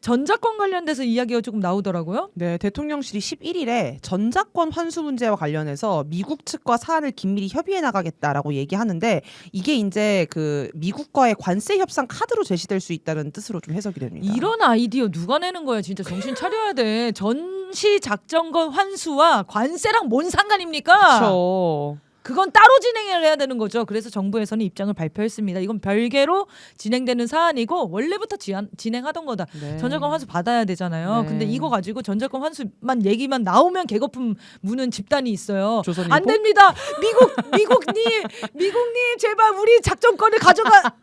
전자권 관련돼서 이야기가 조금 나오더라고요. 네, 대통령실이 11일에 전자권 환수 문제와 관련해서 미국 측과 사안을 긴밀히 협의해 나가겠다라고 얘기하는데 이게 이제 그 미국과의 관세 협상 카드로 제시될 수 있다는 뜻으로 좀 해석이 됩니다. 이런 아이디어 누가 내는 거야? 진짜 정신 차려야 돼. 전시 작전권 환수와 관세랑 뭔 상관입니까? 그렇죠. 그건 따로 진행을 해야 되는 거죠. 그래서 정부에서는 입장을 발표했습니다. 이건 별개로 진행되는 사안이고 원래부터 지안, 진행하던 거다. 네. 전자권 환수 받아야 되잖아요. 네. 근데 이거 가지고 전자권 환수만 얘기만 나오면 개거품 무는 집단이 있어요. 조선일보? 안 됩니다. 미국 미국님 미국님 제발 우리 작전권을 가져가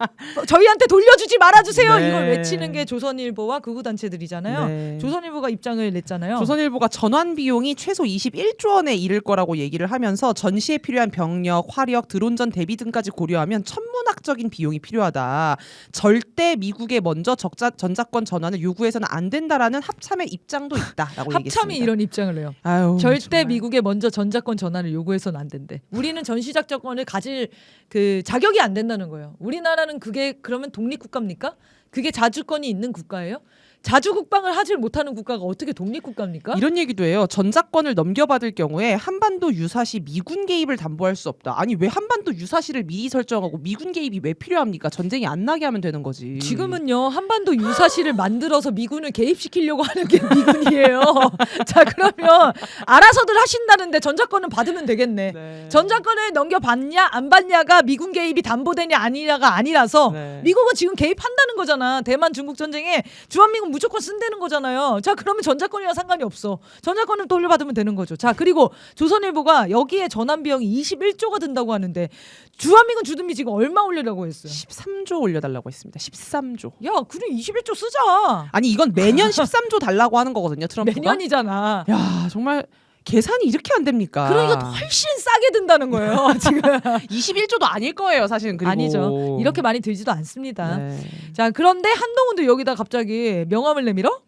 저희한테 돌려주지 말아주세요. 네. 이걸 외치는 게 조선일보와 극우 단체들이잖아요. 네. 조선일보가 입장을 냈잖아요. 조선일보가 전환 비용이 최소 21조 원에 이를 거라고 얘기를 하면서 전시에 필요한 병력, 화력, 드론전 대비 등까지 고려하면 천문학적인 비용이 필요하다. 절대 미국에 먼저 적자 전자권 전환을 요구해서는 안 된다라는 합참의 입장도 있다라고 얘기했습니다. 합참이 이런 입장을 내요. 아유, 절대 정말. 미국에 먼저 전자권 전환을 요구해서는 안 된대. 우리는 전시작전권을 가질 그 자격이 안 된다는 거예요. 우리나라는 그게 그러면 독립국가입니까? 그게 자주권이 있는 국가예요? 자주 국방을 하질 못하는 국가가 어떻게 독립국가입니까? 이런 얘기도 해요. 전자권을 넘겨받을 경우에 한반도 유사시 미군 개입을 담보할 수 없다. 아니 왜 한반도 유사시를 미리 설정하고 미군 개입이 왜 필요합니까? 전쟁이 안 나게 하면 되는 거지. 지금은요 한반도 유사시를 만들어서 미군을 개입시키려고 하는 게 미군이에요. 자 그러면 알아서들 하신다는데 전자권은 받으면 되겠네. 네. 전자권을 넘겨받냐 안 받냐가 미군 개입이 담보되냐 아니냐가 아니라서 네. 미국은 지금 개입한다는 거잖아. 대만 중국 전쟁에 주한미군 무조건 쓴다는 거잖아요. 자 그러면 전자권이랑 상관이 없어. 전자권을 돌려받으면 되는 거죠. 자 그리고 조선일보가 여기에 전환 비용이 21조가 든다고 하는데 주한미군 주둔비 지금 얼마 올리라고 했어요? 13조 올려달라고 했습니다. 13조. 야 그래 21조 쓰자. 아니 이건 매년 13조 달라고 하는 거거든요. 트럼프가. 매년이잖아. 야 정말 계산이 이렇게 안 됩니까? 그러니까 훨씬 싸게 든다는 거예요. 지금 21조도 아닐 거예요, 사실은. 그리고 아니죠. 이렇게 많이 들지도 않습니다. 네. 자 그런데 한동훈도 여기다 갑자기 명함을 내밀어?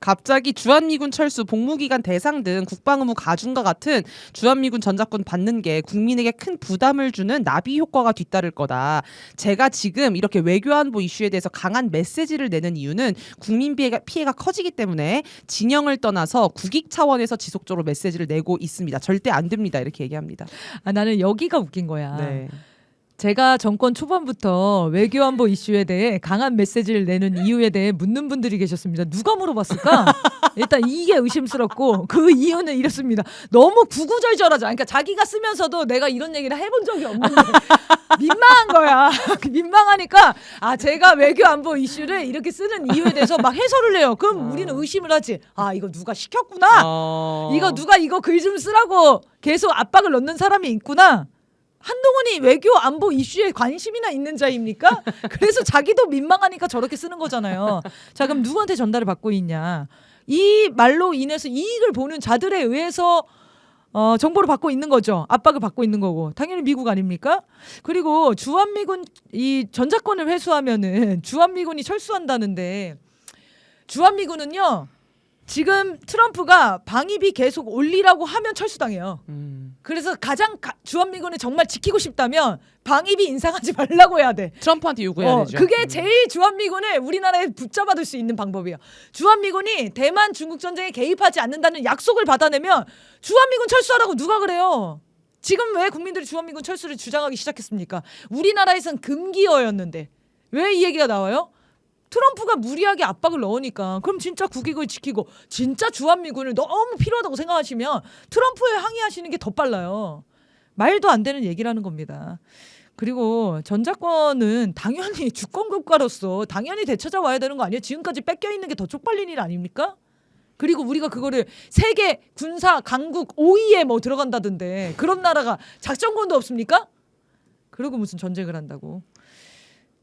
갑자기 주한미군 철수 복무기간 대상 등 국방의무 가중과 같은 주한미군 전자권 받는 게 국민에게 큰 부담을 주는 나비 효과가 뒤따를 거다. 제가 지금 이렇게 외교안보 이슈에 대해서 강한 메시지를 내는 이유는 국민 피해가, 피해가 커지기 때문에 진영을 떠나서 국익 차원에서 지속적으로 메시지를 내고 있습니다. 절대 안 됩니다. 이렇게 얘기합니다. 아 나는 여기가 웃긴 거야. 네. 제가 정권 초반부터 외교안보 이슈에 대해 강한 메시지를 내는 이유에 대해 묻는 분들이 계셨습니다. 누가 물어봤을까? 일단 이게 의심스럽고 그 이유는 이렇습니다. 너무 구구절절하죠. 그러니까 자기가 쓰면서도 내가 이런 얘기를 해본 적이 없는데 민망한 거야. 민망하니까 아 제가 외교안보 이슈를 이렇게 쓰는 이유에 대해서 막 해설을 해요. 그럼 우리는 의심을 하지. 아 이거 누가 시켰구나. 어... 이거 누가 이거 글 좀 쓰라고 계속 압박을 넣는 사람이 있구나. 한동훈이 외교 안보 이슈에 관심이나 있는 자입니까? 그래서 자기도 민망하니까 저렇게 쓰는 거잖아요. 자, 그럼 누구한테 전달을 받고 있냐? 이 말로 인해서 이익을 보는 자들에 의해서 어, 정보를 받고 있는 거죠. 압박을 받고 있는 거고. 당연히 미국 아닙니까? 그리고 주한미군 이 전자권을 회수하면은 주한미군이 철수한다는데 주한미군은요. 지금 트럼프가 방위비 계속 올리라고 하면 철수당해요. 음. 그래서 가장 가, 주한미군을 정말 지키고 싶다면 방위비 인상하지 말라고 해야 돼. 트럼프한테 요구해야 어, 되죠. 그게 음. 제일 주한미군을 우리나라에 붙잡아둘 수 있는 방법이에요. 주한미군이 대만 중국 전쟁에 개입하지 않는다는 약속을 받아내면 주한미군 철수하라고 누가 그래요? 지금 왜 국민들이 주한미군 철수를 주장하기 시작했습니까? 우리나라에선 금기어였는데 왜 이 얘기가 나와요? 트럼프가 무리하게 압박을 넣으니까 그럼 진짜 국익을 지키고 진짜 주한미군을 너무 필요하다고 생각하시면 트럼프에 항의하시는 게 더 빨라요. 말도 안 되는 얘기라는 겁니다. 그리고 전자권은 당연히 주권 국가로서 당연히 되찾아와야 되는 거 아니에요? 지금까지 뺏겨 있는 게 더 쪽팔린 일 아닙니까? 그리고 우리가 그거를 세계 군사 강국 5위에 뭐 들어간다던데 그런 나라가 작전권도 없습니까? 그리고 무슨 전쟁을 한다고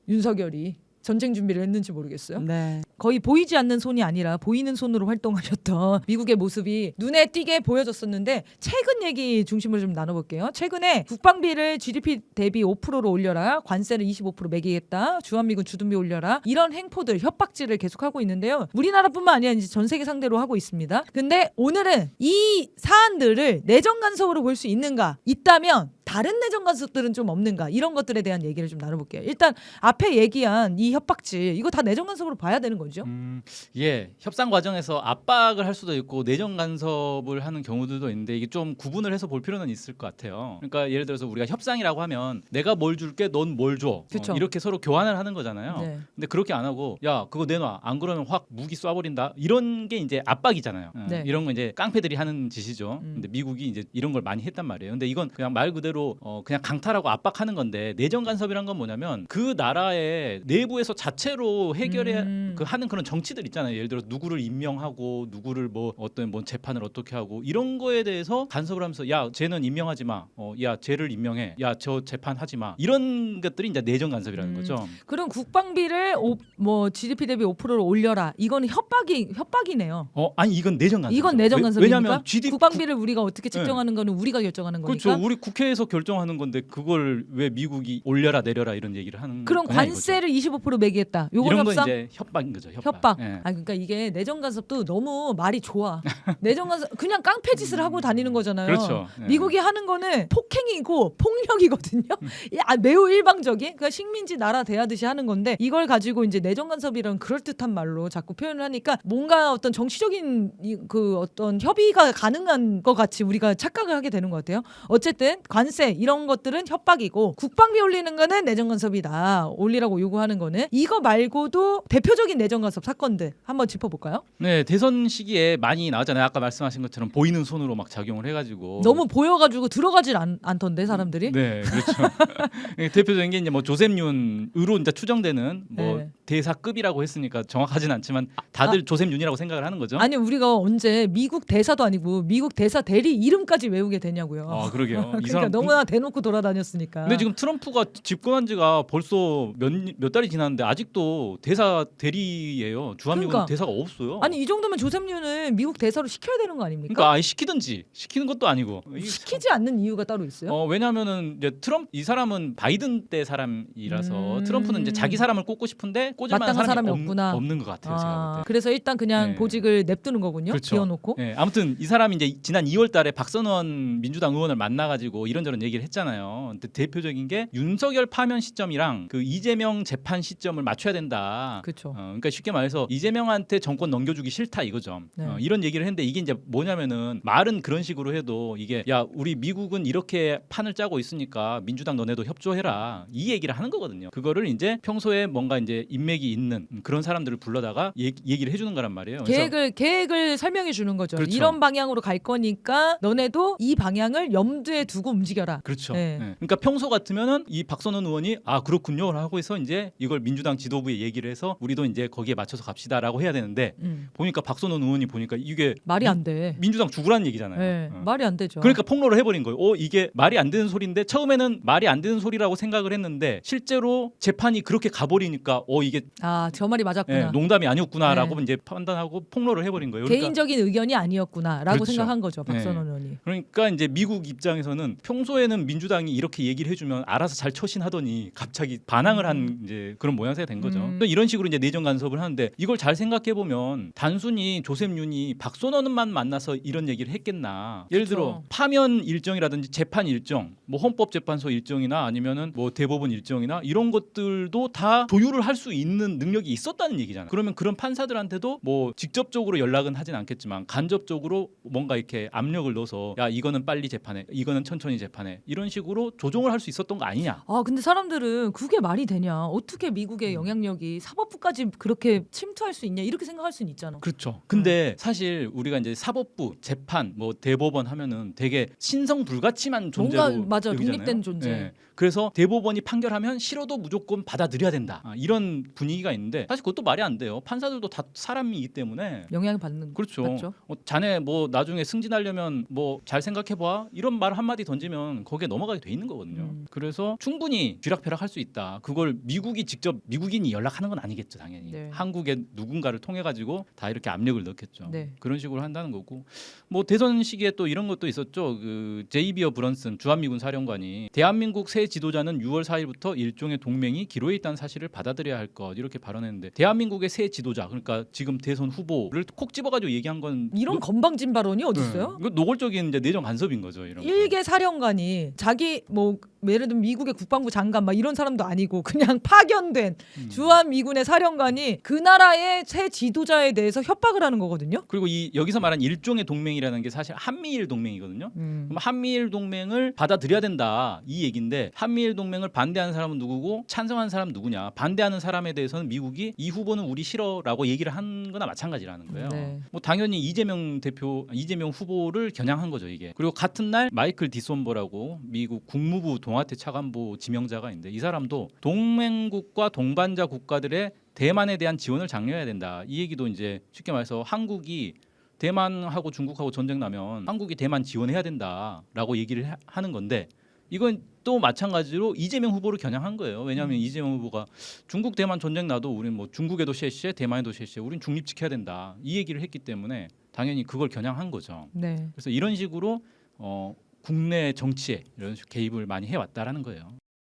윤석열이 전쟁 준비를 했는지 모르겠어요. 네. 거의 보이지 않는 손이 아니라 보이는 손으로 활동하셨던 미국의 모습이 눈에 띄게 보여졌었는데 최근 얘기 중심으로 좀 나눠볼게요. 최근에 국방비를 GDP 대비 5%로 올려라, 관세를 25% 매기겠다, 주한미군 주둔비 올려라 이런 행포들 협박질을 계속하고 있는데요. 우리나라뿐만 아니라 이제 전 세계 상대로 하고 있습니다. 근데 오늘은 이 사안들을 내정 간섭으로 볼 수 있는가? 있다면 다른 내정 간섭들은 좀 없는가 이런 것들에 대한 얘기를 좀 나눠볼게요. 일단 앞에 얘기한 이 협박지 이거 다 내정 간섭으로 봐야 되는 거죠. 음, 예, 협상 과정에서 압박을 할 수도 있고 내정 간섭을 하는 경우들도 있는데 이게 좀 구분을 해서 볼 필요는 있을 것 같아요. 그러니까 예를 들어서 우리가 협상이라고 하면 내가 뭘 줄게, 넌 뭘 줘, 그쵸. 어, 이렇게 서로 교환을 하는 거잖아요. 네. 근데 그렇게 안 하고 야 그거 내놔 안 그러면 확 무기 쏴버린다 이런 게 이제 압박이잖아요. 어, 네. 이런 거 이제 깡패들이 하는 짓이죠. 음. 근데 미국이 이제 이런 걸 많이 했단 말이에요. 근데 이건 그냥 말 그대로 어, 그냥 강탈하고 압박하는 건데 내정 간섭이란 건 뭐냐면 그 나라의 내부에서 자체로 해결해 음. 그 하는 그런 정치들 있잖아요. 예를 들어 누구를 임명하고 누구를 뭐 어떤 뭐 재판을 어떻게 하고 이런 거에 대해서 간섭을 하면서 야 쟤는 임명하지 마. 어, 야 쟤를 임명해. 야 저 재판하지 마. 이런 것들이 이제 내정 간섭이라는 음. 거죠. 그럼 국방비를 오, 뭐 GDP 대비 5%로 올려라. 이거는 협박이 협박이네요. 어 아니 이건 내정 간섭. 이건 내정 간섭입니까? 왜냐하면 GDP 국방비를 우리가 어떻게 책정하는 거는 우리가 결정하는 거니까. 그렇죠. 우리 국회에서 결정하는 건데 그걸 왜 미국이 올려라 내려라 이런 얘기를 하는 그럼 거냐 이거죠. 관세를 25% 매기겠다. 요건 이런 건 협상? 이제 협박인 거죠. 협박. 협박. 예. 아 그러니까 이게 내정 간섭도 너무 말이 좋아. 내정 간섭 그냥 깡패 짓을 하고 다니는 거잖아요. 그렇죠. 예. 미국이 하는 거는 폭행이고 폭력이거든요. 야, 매우 일방적인 그러니까 식민지 나라 대하듯이 하는 건데 이걸 가지고 이제 내정 간섭이라는 그럴 듯한 말로 자꾸 표현을 하니까 뭔가 어떤 정치적인 이- 그 어떤 협의가 가능한 것 같이 우리가 착각을 하게 되는 것 같아요. 어쨌든 관세 이런 것들은 협박이고 국방비 올리는 거는 내정 간섭이다. 올리라고 요구하는 거는 이거 말고도 대표적인 내정 간섭 사건들 한번 짚어볼까요? 네 대선 시기에 많이 나왔잖아요. 아까 말씀하신 것처럼 보이는 손으로 막 작용을 해가지고 너무 보여가지고 들어가질 않, 않던데 사람들이. 네 그렇죠. 대표적인 게 이제 뭐 조셉윤으로 이제 추정되는 뭐 네. 대사급이라고 했으니까 정확하진 않지만 다들 조셉윤이라고 생각을 하는 거죠. 아니 우리가 언제 미국 대사도 아니고 미국 대사 대리 이름까지 외우게 되냐고요. 아 그러게요. 이 그러니까 사람 너무 나 대놓고 돌아다녔으니까. 근데 지금 트럼프가 집권한 지가 벌써 몇, 몇 달이 지났는데 아직도 대사 대리예요. 주한미군 그러니까. 대사가 없어요. 아니 이 정도면 조셉류는 미국 대사로 시켜야 되는 거 아닙니까? 그러니까 아예 시키든지 시키는 것도 아니고 시키지 않는 이유가 따로 있어요. 어 왜냐면은 이제 트럼프 이 사람은 바이든 때 사람이라서 음. 트럼프는 이제 자기 사람을 꼽고 싶은데 꽂을 만한 사람이, 사람이 없, 없구나. 없는 것 같아요. 제가 아, 때. 그래서 일단 그냥 네. 보직을 냅두는 거군요. 그렇죠. 비워놓고. 예, 아무튼 이 사람이 이제 지난 2월달에 박선원 민주당 의원을 만나가지고 이런저런 얘기를 했잖아요. 근데 대표적인 게 윤석열 파면 시점이랑 그 이재명 재판 시점을 맞춰야 된다. 그렇죠. 어, 그러니까 쉽게 말해서 이재명한테 정권 넘겨주기 싫다 이거죠. 네. 어, 이런 얘기를 했는데 이게 이제 뭐냐면은 말은 그런 식으로 해도 이게 야 우리 미국은 이렇게 판을 짜고 있으니까 민주당 너네도 협조해라 이 얘기를 하는 거거든요. 그거를 이제 평소에 뭔가 이제 인맥이 있는 그런 사람들을 불러다가 얘기, 얘기를 해주는 거란 말이에요. 그래서 계획을 계획을 설명해 주는 거죠. 그렇죠. 이런 방향으로 갈 거니까 너네도 이 방향을 염두에 두고 움직여라. 그렇죠. 네. 예. 그러니까 평소 같으면은 이 박선원 의원이 아 그렇군요 하고 해서 이제 이걸 민주당 지도부에 얘기를 해서 우리도 이제 거기에 맞춰서 갑시다라고 해야 되는데 음, 보니까 박선원 의원이 보니까 이게 말이 안 돼. 민주당 죽으라는 얘기잖아요. 네, 어. 말이 안 되죠. 그러니까 폭로를 해버린 거예요. 어 이게 말이 안 되는 소리인데 처음에는 말이 안 되는 소리라고 생각을 했는데 실제로 재판이 그렇게 가버리니까 어 이게 아, 저 말이 맞았구나. 예, 농담이 아니었구나라고 네. 이제 판단하고 폭로를 해버린 거예요. 그러니까, 개인적인 의견이 아니었구나라고 그렇죠. 생각한 거죠. 박선원 네. 의원이. 그러니까 이제 미국 입장에서는 평소에 는 민주당이 이렇게 얘기를 해주면 알아서 잘 처신하더니 갑자기 반항을 한 이제 그런 모양새가 된 거죠. 음. 또 이런 식으로 이제 내정 간섭을 하는데 이걸 잘 생각해 보면 단순히 조셉 윤이 박선원만 만나서 이런 얘기를 했겠나? 예를 그쵸. 들어 파면 일정이라든지 재판 일정, 뭐 헌법재판소 일정이나 아니면은 뭐 대법원 일정이나 이런 것들도 다 조율을 할 수 있는 능력이 있었다는 얘기잖아요. 그러면 그런 판사들한테도 뭐 직접적으로 연락은 하진 않겠지만 간접적으로 뭔가 이렇게 압력을 넣어서 야 이거는 빨리 재판해, 이거는 천천히 재판 해 이런 식으로 조정을 할 수 있었던 거 아니냐? 아 근데 사람들은 그게 말이 되냐? 어떻게 음. 미국의 영향력이 사법부까지 그렇게 침투할 수 있냐? 이렇게 생각할 수는 있잖아. 그렇죠. 근데 사실 우리가 이제 사법부, 재판, 뭐 대법원 하면은 되게 신성 불가침한 존재로 뭔가 맞아, 여기잖아요. 독립된 존재. 예. 그래서 대법원이 판결하면 싫어도 무조건 받아들여야 된다. 아, 이런 분위기가 있는데 사실 그것도 말이 안 돼요. 판사들도 다 사람이기 때문에 영향을 받는 그렇죠. 맞죠? 어, 자네 뭐 나중에 승진하려면 뭐 잘 생각해 봐. 이런 말 한마디 던지면 거기에 넘어가게 돼 있는 거거든요. 음. 그래서 충분히 쥐락펴락 할 수 있다. 그걸 미국이 직접 미국인이 연락하는 건 아니겠죠, 당연히. 네. 한국의 누군가를 통해 가지고 다 이렇게 압력을 넣겠죠. 네. 그런 식으로 한다는 거고. 뭐 대선 시기에 또 이런 것도 있었죠. 그 제이비어 브런슨 주한미군 사령관이 대한민국 새 지도자는 6월 4일부터 일종의 동맹이 기로에 있다는 사실을 받아들여야 할 것 이렇게 발언했는데 대한민국의 새 지도자 그러니까 지금 대선 후보를 콕 집어가지고 얘기한 건 이런 노- 건방진 발언이 어디 있어요? 네. 이거 노골적인 이제 내정 간섭인 거죠 이런. 거. 일개 사령관이 자기 뭐 예를 들면 미국의 국방부 장관 막 이런 사람도 아니고 그냥 파견된 음. 주한 미군의 사령관이 그 나라의 새 지도자에 대해서 협박을 하는 거거든요. 그리고 이 여기서 말한 일종의 동맹이라는 게 사실 한미일 동맹이거든요. 음. 그럼 한미일 동맹을 받아들여야 된다 이 얘기인데 한미일 동맹을 반대하는 사람은 누구고 찬성하는 사람은 누구냐 반대하는 사람에 대해서는 미국이 이 후보는 우리 싫어라고 얘기를 한 거나 마찬가지라는 거예요. 네. 뭐 당연히 이재명 대표 이재명 후보를 겨냥한 거죠 이게 그리고 같은 날 마이클 디손버라고 미국 국무부 동아태 차관보 지명자가 있는데 이 사람도 동맹국과 동반자 국가들의 대만에 대한 지원을 장려해야 된다 이 얘기도 이제 쉽게 말해서 한국이 대만하고 중국하고 전쟁 나면 한국이 대만 지원해야 된다라고 얘기를 하- 하는 건데 이건 또 마찬가지로 이재명 후보를 겨냥한 거예요. 왜냐하면 이재명 후보가 중국 대만 전쟁 나도 우리는 뭐 중국에도 셰시해 대만에도 셰시해 우린 중립 지켜야 된다 이 얘기를 했기 때문에 당연히 그걸 겨냥한 거죠. 네. 그래서 이런 식으로 어, 국내 정치에 이런 개입을 많이 해왔다라는 거예요.